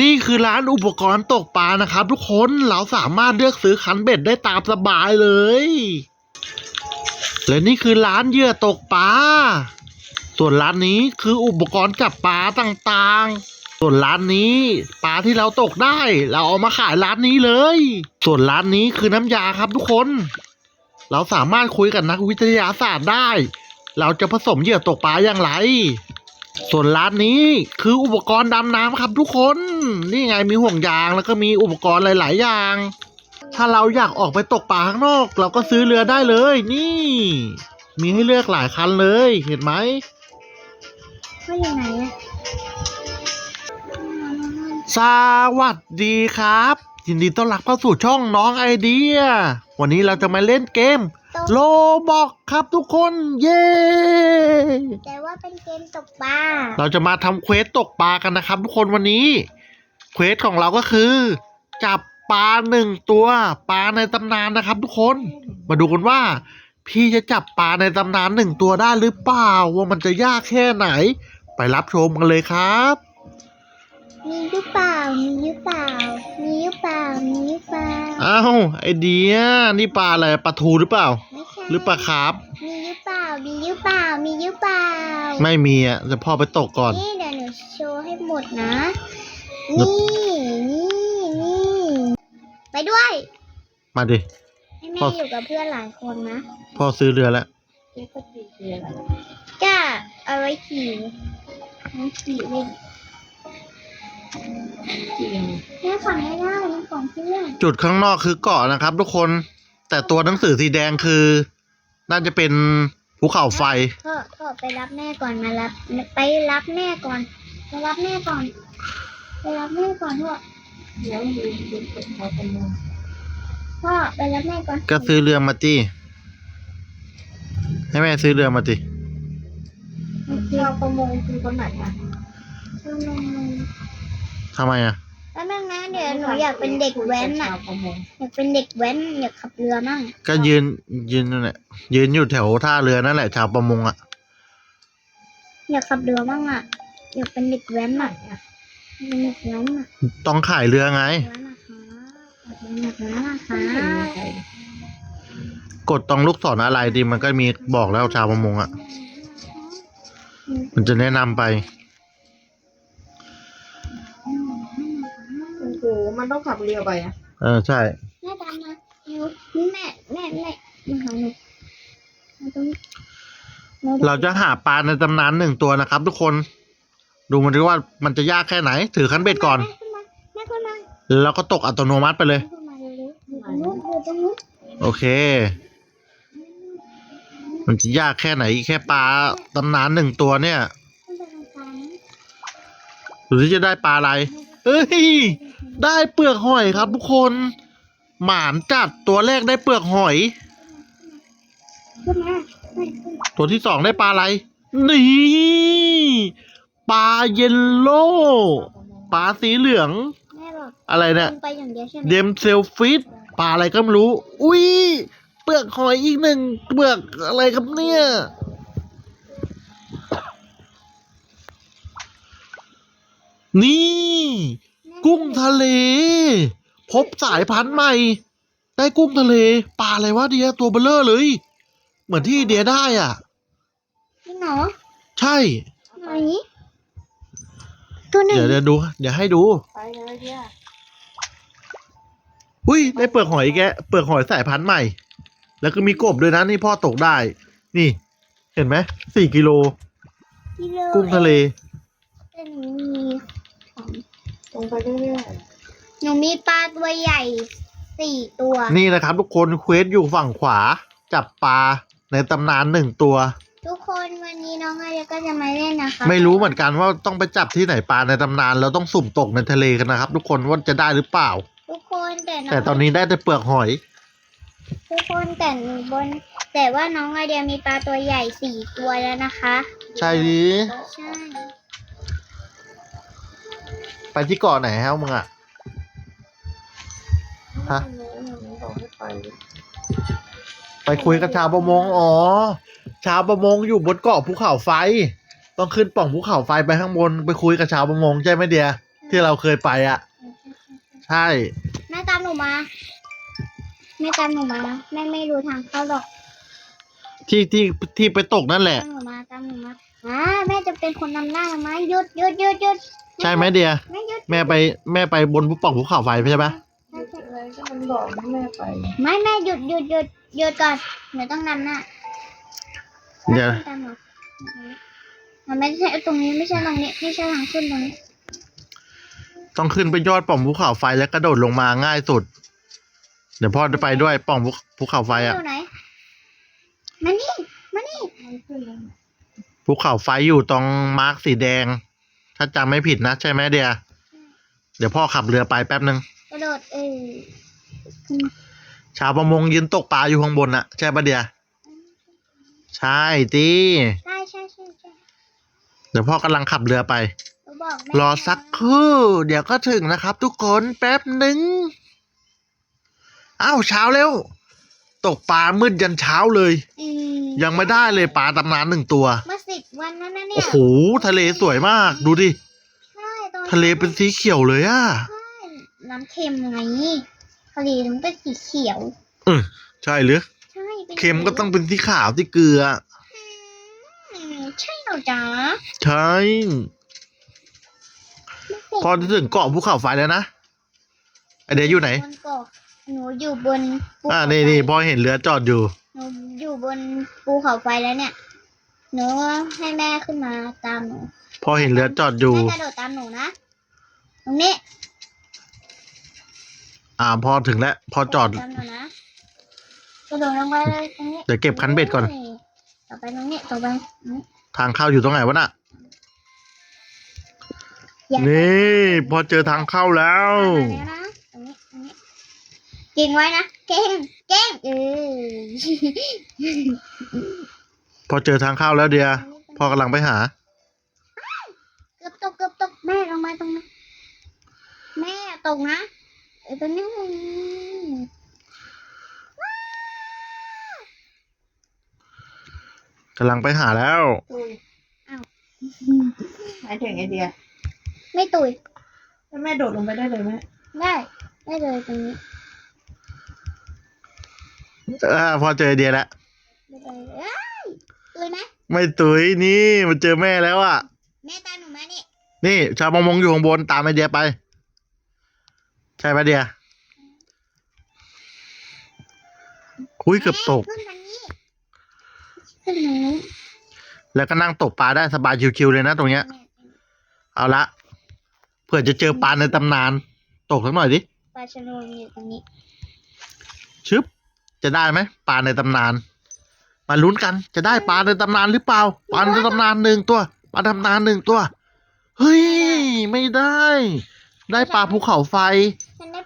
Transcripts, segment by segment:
นี่คือร้านอุปกรณ์ตกปลานะครับ ทุกคนเราสามารถเลือกซื้อคันเบ็ดได้ตามสบายเลย และนี่คือร้านเหยื่อตกปลาส่วนร้านนี้คืออุปกรณ์จับปลาต่างๆ ส่วนร้านนี้ปลาที่เราตกได้ เราเอามาขายร้านนี้เลย ส่วนร้านนี้คือน้ำยาครับทุกคน เราสามารถคุยกับนักวิทยาศาสตร์ได้ เราจะผสมเหยื่อตกปลาอย่างไร ส่วนร้านนี้คืออุปกรณ์ดำน้ำครับทุกคน นี่ไงมีห่วงยางแล้วก็มีอุปกรณ์หลาย ๆ อย่าง ถ้าเราอยากออกไปตกปลาข้างนอก เราก็ซื้อเรือได้เลย นี่ มีให้เลือกหลายคันเลย เห็นไหมว่ายังไงอะสวัสดีครับ ยินดีต้อนรับเข้าสู่ช่องน้องไอเดีย วันนี้เราจะมาเล่นเกม โลบอกครับทุกคน เย้ แต่ว่าเป็นเกมตกปลา เราจะมาทำเควสตกปลากันนะครับทุกคนวันนี้ เควสของเราก็คือ จับปลาหนึ่งตัวปลาในตำนานนะครับทุกคน มาดูกันว่า พี่จะจับปลาในตำนานหนึ่งตัวได้หรือเปล่า ว่ามันจะยากแค่ไหน ไปรับชมกันเลยครับ มีหรือเปล่า มีหรือเปล่า มีหรือเปล่า มีหรือเปล่า อ้าวไอเดียนี่ปลาอะไรปลาทูหรือเปล่า ไม่ใช่หรือปลาคาร์ฟมีหรือเปล่า มีหรือเปล่า มีหรือเปล่า ไม่มีอะจะพ่อไปตกก่อน นี่เดี๋ยวหนูโชว์ให้หมดนะนึกนี่ นี่ นี่ ไปด้วยมาดิ ให้แม่พออยู่กับเพื่อนหลายคนนะพ่อซื้อเรือแล้วก็เอาไว้ขี่น้องขี่เล่น แม่ขอให้ได้น้องของเพื่อนจุดข้างนอกคือเกาะนะครับ ทุกคน แต่ตัวหนังสือสีแดงคือ น่าจะเป็นภูเขาไฟ พ่อพ่อไปรับแม่ก่อนมารับ ไปรับแม่ก่อนไปรับแม่ก่อนไปรับแม่ก่อนพ่อเดี๋ยวดูดูเป็นเขาเป็นมงพ่อไปรับแม่ก่อนก็ซื้อเรือมาจีให้แม่ซื้อเรือมาจีชาวประมงคือคนไหนอะ ทำไมอะแล้วแม่นะเดี๋ยวหนูอยากเป็นเด็กแว้นอะชาวประมงอยากเป็นเด็กแว้นอยากขับเรือมั่งก็ยืนยืนนั่นแหละยืนอยู่แถวท่าเรือนั่นแหละชาวประมงอะ อยากขับเรือมั่งอะ อยากเป็นเด็กแว้นอะเป็นเด็กแว้นอะต้องขายเรือไง แว้นนะคะอยากเป็นเด็กแว้นนะคะไม่เห็นมีใครกดตรงลูกศรอะไรดีมันก็มีบอกแล้วชาวประมงอะ มันจะแนะนำไป มันต้องขับเรือไปอะเออใช่ แม่ตามมาหนูนี่แม่แม่แม่มาหาหนูมาตรงนี้มดูเราจะหาปลาในตำนานหนึ่งตัวนะครับ ทุกคน ดูมันดิว่ามันจะยากแค่ไหน ถือคันเบ็ดก่อน แม่ขึ้นมาแม่ขึ้นมาแล้วก็ตกอัตโนมัติไปเลย แม่ขึ้นมาเร็วๆอยู่ตรงนู้นอยู่ตรงนู้นโอเค มันจะยากแค่ไหน แค่ปลาตำนานหนึ่งตัวเนี่ย ขึ้นไปทางซ้ายหรือที่จะได้ปลาอะไรเอ้ย ได้เปลือกหอยครับทุกคน หมานจัดตัวแรกได้เปลือกหอยขึ้นมาแม่ขึ้นมาตัวที่สองได้ปลาอะไร นี่ ปลาเยลโล่ปลาสีเหลืองแม่บอกอะไรเนี่ยลงไปอย่างเดียวใช่ไหมเดมเซลฟิตปลาอะไรก็ไม่รู้ อุ้ยเปลือกหอยอีกหนึ่งเปลือกอะไรครับเนี่ยนี่ กุ้งทะเล พบสายพันธุ์ใหม่ ได้กุ้งทะเลปลาอะไรวะเดียตัวเบลเลอร์เลย เหมือนที่เดียได้อะ จริงเหรอใช่ ไหนตัวไหนเดี๋ยวเดี๋ยวดู เดี๋ยวให้ดู ไปเลยเนี่ยอุ้ยได้เปลือกหอยอีกแกเปลือกหอยสายพันธุ์ใหม่ แล้วก็มีกบด้วยนะนี่พ่อตกได้ นี่ เห็นไหมสี่กิโล กิโลกุ้งทะเล แต่หนูมีของ ตรงไปเรื่อยหนูมีปลาตัวใหญ่สี่ตัว นี่นะครับ ทุกคนเควสอยู่ฝั่งขวา จับปลาในตำนานหนึ่งตัว ทุกคนวันนี้น้องอาเดียก็จะมาเล่นนะคะไม่รู้เหมือนกันว่าต้องไปจับที่ไหนปลาในตำนานเราต้องสุ่มตกในทะเลกันนะครับ ทุกคนว่าจะได้หรือเปล่า ทุกคนแต่น้องแต่ตอนนี้ได้แต่เปลือกหอย ทุกคนแต่หนูบน แต่ว่าน้องอาเดียมีปลาตัวใหญ่สี่ตัวแล้วนะคะ ใช่ดิใช่ ไปที่เกาะไหนฮะมึงอะๆฮะ บอกให้ไปไปคุยกับชาวประมงอ๋อ ชาวประมงอยู่บนเกาะภูเขาไฟ ต้องขึ้นปล่องภูเขาไฟไปข้างบน ไปคุยกับชาวประมงใช่ไหมเดียใช่ที่เราเคยไปอะ ใช่ แม่ตามหนูมา แม่ตามหนูมา แม่ไม่รู้ทางเข้าหรอกที่ที่ที่ไปตกนั่นแหละ ตามหนูมาตามหนูมาอ่าแม่จะเป็นคนนำหน้าไหมหยุดหยุดหยุดหยุด ใช่ไหมเดียแม่หยุดแม่ไปแม่ไปบนภูป่องภูเขาไฟใช่ไหมอะไรก็มันบอกให้แม่ไปไม่แม่หยุดหยุดหยุดหยุดก่อนหนูต้องนำหน้าเดี๋ยวตามหนูมันไม่ใช่ตรงนี้ไม่ใช่ตรงนี้ไม่ใช่ทางขึ้นตรงนี้ ต้องขึ้นไปยอดป่องภูเขาไฟแล้วกระโดดลงมาง่ายสุด เดี๋ยวพ่อจะไปด้วยป่องภูภูเขาไฟอะอยู่ไหนมานี่มานี่มันขึ้นแล้วภูเขาไฟอยู่ตรงมาร์กสีแดง ถ้าจำไม่ผิดนะ ใช่ไหมเดีย เดี๋ยวพ่อขับเรือไปแป๊บนึง กระโดดเออชาวประมงยืนตกปลาอยู่ข้างบนน่ะ ใช่ปะเดีย ใช่จีใช่ใช่ใช่ใช่เดี๋ยวพ่อกำลังขับเรือไป หนูบอกแม่รอสักครู่ เดี๋ยวก็ถึงนะครับ ทุกคนแป๊บหนึ่งอ้าวเช้าแล้ว ตกปลามืดยันเช้าเลย อืมยังไม่ได้เลยปลาตำนานหนึ่งตัว เมื่อสิบวันนั้นนะเนี่โอ้ยโหทะเลสวยมาก ดูดิ ใช่ตอนทะเลเป็นสีเขียวเลยอะใช่น้ำเค็มไงทะเลมันเป็นสีเขียว เออใช่หรือใช่ป็นเค็มก็ต้องเป็นสีขาวที่เกลือ อืมใช่เหรอจ๊ะใช่พอจะถึงเกาะภูเขาไฟแล้วนะไอเดียอยู่ไหน บนเกาะ หนูอยู่บนภูอ่าเขานี่ไฟนี่พอเห็นเรือจอดอยู่ หนูอยู่บนภูเขาไฟแล้วเนี่ย หนูให้แม่ขึ้นมาตามหนูพอเห็นเรือจอดอยู่ แม่กระโดดตามหนูนะ ตรงนี้อ่าพอถึงแล้วพอจอด ตามหนูนะกระโดดลงไปเลยตรงนี้เดี๋ยวเก็บคันเบ็ดก่อน ต่อไปตรงนี้ต่อไปตรงนี้ทางเข้าอยู่ตรงไหนวะน่ะ อย่านี่ พอเจอทางเข้าแล้ว มาแล้วนะตรงนี้ตรงนี้เก่งไว้นะเก่งเก่งเออพอเจอทางเข้าแล้วเดียพ่อกำลังไปหา เกือบตกเกือบตกแม่ลงมาตรงนั้นแม่ตกนะเออตรงนี้กำลังไปหาแล้ว ตุยอ้าวหมายถึงไอเดียไม่ตุยแล้วแม่โดดลงไปได้เลยไหมได้ได้เลยตรงนี้ อ่าพอเจอไอเดียแล้วได้เลยเอ้ยตุยไหมไม่ตุยนี่มันเจอแม่แล้วอะ แม่ตามหนูมานี่นี่ชาวประมงอยู่ข้างบนตามไอเดียไป ใช่ปะเดียคุยเกือบตก แม่ขึ้นทางนี้ขึ้นทางนี้แล้วก็นั่งตกปลาได้สบายชิวๆเลยนะตรงเนี้ย แม่เอาละเผื่อจะเจอปลาในตำนาน ตกสักหน่อยดิปลาชะโดอยู่ตรงนี้ชึบ จะได้ไหมปลาในตำนาน มาลุ้นกันจะได้ปลาในตำนานหรือเปล่าปลาในตำนานหนึ่งตัวปลาในตำนานหนึ่งตัวเฮ้ยไม่ได้ ได้ปลาภูเขาไฟฉันได้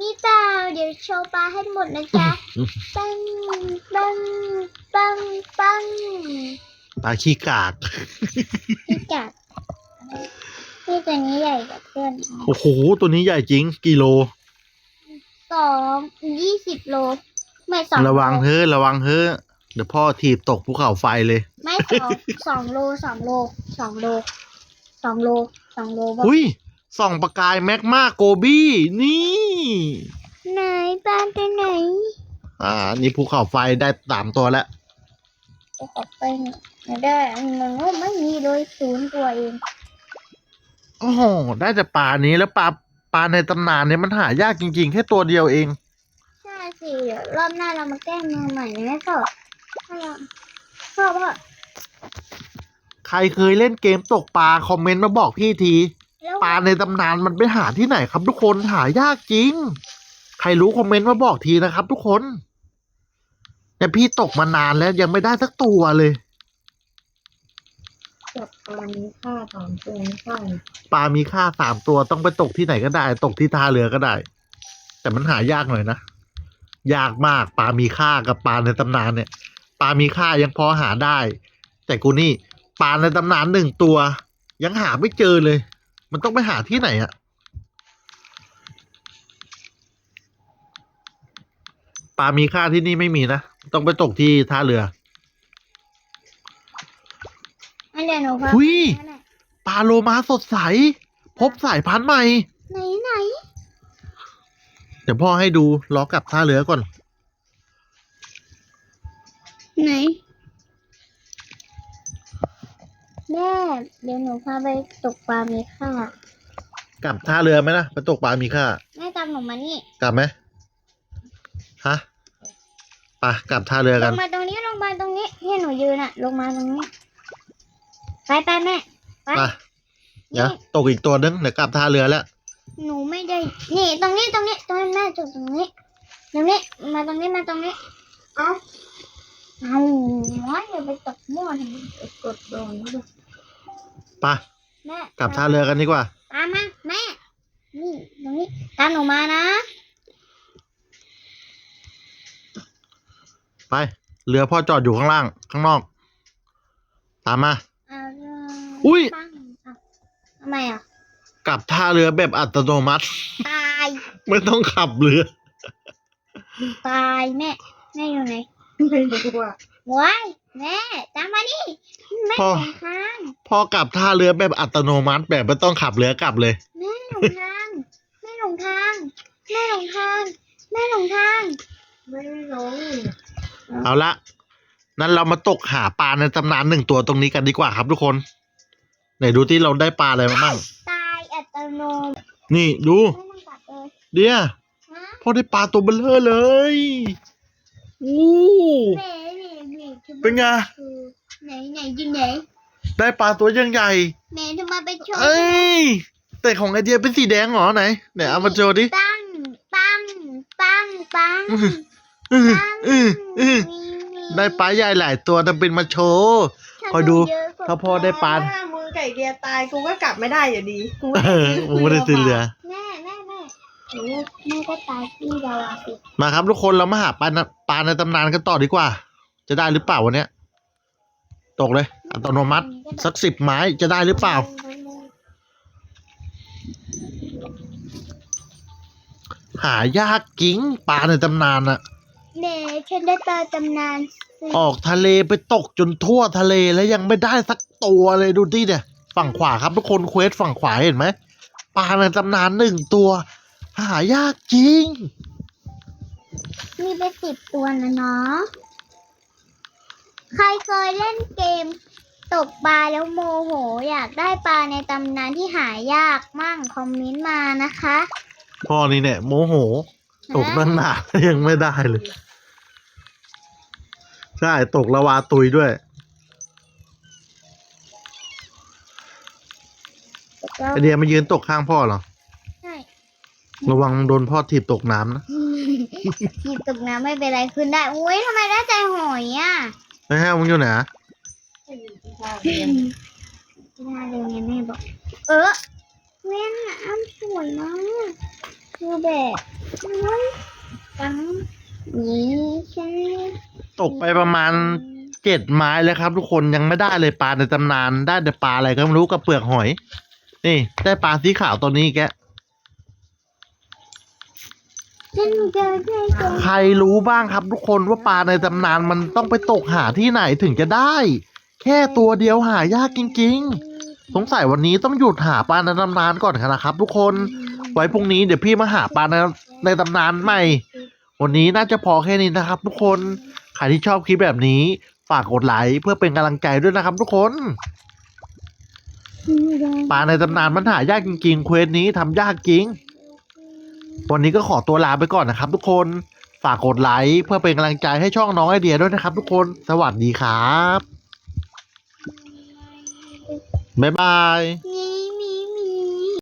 นี่เปล่าเดี๋ยวโชว์ปลาให้หมดนะจ๊ะปังปังปังปังปลาขี้กากพี่จัดพี่ตัวนี้ใหญ่กว่าเพื่อนโอ้โหตัวนี้ใหญ่จริงกิโลสองยี่สิบโล ไม่สองระวังโลเฮ้ระวังเฮ้เดี๋ยวพ่อถีบตกภูเขาไฟเลย ไม่สองสองโลสองโลสองโลสองโลสองโลบอกอุ้ยส่องประกายแมกมาโกบี้ นี่ ไหนปลาตัวไหนอ่า นี่ภูเขาไฟได้สามตัวแล้วจะขอไปหน่อยไม่ได้มันก็ไม่มีเลยศูนย์ตัวเองโอ้โหได้แต่ปลานี้แล้วปลาปลาในตำนานเนี่ยมันหายากจริงๆ แค่ตัวเดียวเองใช่ สิเดี๋ยวรอบหน้าเรามาแก้มือใหม่นะแม่สอบถ้าเราชอบว่าใครเคยเล่นเกมตกปลาคอมเมนต์มาบอกพี่ที แล้วปลาในตำนานมันไปหาที่ไหนครับทุกคนหายากจริง ใครรู้คอมเมนต์มาบอกทีนะครับทุกคนแต่พี่ตกมานานแล้วยังไม่ได้สักตัวเลยจับปลานี้ฆ่าสองตัวไม่ใช่ปลามีค่าสามตัวต้องไปตกที่ไหนก็ได้ ตกที่ท่าเรือก็ได้ แต่มันหายากหน่อยนะ ยากมากปลามีค่ากับปลาในตำนานเนี่ยปลามีค่ายังพอหาได้ แต่กูนี่ปลาในตำนานหนึ่งตัว ยังหาไม่เจอเลย มันต้องไปหาที่ไหนอะปลามีค่าที่นี่ไม่มีนะ ต้องไปตกที่ท่าเรืออันเดี๋ยวหนูพาหุยไปหน่อยปลาโลมาสดใส พบสายพันธุ์ใหม่ไหนไหน เดี๋ยวพ่อให้ดูล้อกลับท่าเรือก่อน ไหน แม่ เดี๋ยวหนูพาไปตกปลามีค่ากลับท่าเรือไหมนะไปตกปลามีค่า แม่ตามหนูมานี่กลับไหมฮะไปกลับท่าเรือลกันงมาตรงนี้ลงมาตรงนี้ที่หนูยืนอะลงมาตรงนี้ ไปไปแม่ ไป ไปเดี๋ยวตกอีกตัวนึงเดี๋ยวกลับท่าเรือแล้ว หนูไม่ได้ นี่ตรงนี้ตรงนี้ตรงนี้แม่จุดตรงนี้ ตรงนี้ มาตรงนี้มาตรงนี้ เอ้าเอาว้ายอย่าไปตกมั่วทำไมกดโดนด้วยไปแม่กลับท่าเรือกันดีกว่า ตามมาแม่ นี่ตรงนี้ ตามหนูมานะ ไป เรือพ่อจอดอยู่ข้างล่าง ข้างนอก ตามมาเอาเรื่องอุ๊ยตั้งเอาทำไมอะ กลับท่าเรือแบบอัตโนมัติ ตายไม่ต้องขับเรือ ตายแม่แม่อยู่ไหนไม่รู้ว่าว้ายแม่ตามมานี่แม่พ่อ หลงทางพ่อกลับท่าเรือแบบอัตโนมัติแบบไม่ต้องขับเรือกลับเลย แม่หลงทางแม่หลงทางแม่หลงทางแม่หลงทางไม่ลงเอาละนั้นเรามาตกหาปลาในตำนานหนึ่งตัวตรงนี้กันดีกว่าครับทุกคน ไหนดูที่เราได้ปลาอะไรมาบ้าง ตายอัตโนมัตินี่ดูไม่ต้องตัดเลยเดียฮะพ่อได้ปลาตัวเบลเลอร์เลยอู้แม่แม่แม่ทำไมเป็นไงคือไหนไหนอยู่ไหนได้ปลาตัวยังใหญ่ แม่ทำไมไปโชว์เอ้ย แต่ของไอเดียเป็นสีแดงเหรอไหนไหนเอามาโชว์ดิตั้งตั้งตั้งตั้งอื้ออื้อตั้งอื้ออื้อมีมีได้ปลาใหญ่หลายตัวทำเป็นมาโชว์ คอยดูเะกว่ถ้าพ่อได้ปลาถ้ามึง ไก่เดียตายกูก็กลับไม่ได้อยู่ดีกูเออผมไม่ได้ซื้อเรือ แม่แม่แม่หนูแม่ก็ตายที่เราอะสิมาครับทุกคนเรามาหาปลาในปลาในตำนานกันต่อดีกว่า จะได้หรือเปล่าวันเนี้ย ตกเลย อัตโนมัติ สักสิบไม้จะได้หรือเปล่า หายากกิ้งปลาในตำนานอะ แม่ฉันได้ปลาตำนานสิออกทะเลไปตกจนทั่วทะเลแล้วยังไม่ได้สักตัวเลยดูดิเนี่ย ฝั่งขวาครับทุกคนเควสฝั่งขวาเห็นไหมปลาในตำนานหนึ่งตัว หายากจริง มีไปสิบตัวนะเนาะ ใครเคยเล่นเกม ตกปลาแล้วโมโห อยากได้ปลาในตำนานที่หายากมั่งคอมเมนต์มานะคะ พ่อนี่เนี่ยโมโห ตกนั่นหนายังไม่ได้เลย ใช่ ตกละวาตุยด้วยแล้วไอเดียมายืนตกข้างพ่อเหรอ ใช่ระวังโดนพ่อถีบตกน้ำนะหยิบตกน้ำไม่เป็นไรขึ้นได้อุ้ยทำไมได้ใจหอยอะไอ้แห้วมึงอยู่ไหนอะที่น่าเร็วไงแม่บอก เออแม่น้ำสวยมาก คือแบบน้ำตังนี่ใช่ตกไปประมาณเจ็ดไม้แล้วครับ ทุกคนยังไม่ได้เลยปลาในตำนานได้แต่ปลาอะไรก็ไม่รู้กับเปลือกหอย นี่ ได้ปลาสีขาวตัวนี้แกะฉันเจอได้ตรงใครรู้บ้างครับทุกคนว่าปลาในตำนานมันต้องไปตกหาที่ไหนถึงจะได้ แค่ตัวเดียวหายากจริง ๆ สงสัยวันนี้ต้องหยุดหาปลาในตำนานก่อนนะครับ ทุกคน ไว้พรุ่งนี้เดี๋ยวพี่มาหาปลาในในตำนานใหม่ วันนี้น่าจะพอแค่นี้นะครับ ทุกคน ใครที่ชอบคลิปแบบนี้ ฝากกดไลค์เพื่อเป็นกำลังใจด้วยนะครับ ทุกคน ปลาในตำนานมันหายากจริงๆ เควสนี้ทำยากจริง วันนี้ก็ขอตัวลาไปก่อนนะครับ ทุกคน ฝากกดไลค์เพื่อเป็นกำลังใจให้ช่องน้องไอเดียด้วยนะครับ ทุกคน สวัสดีครับบ๊ายบาย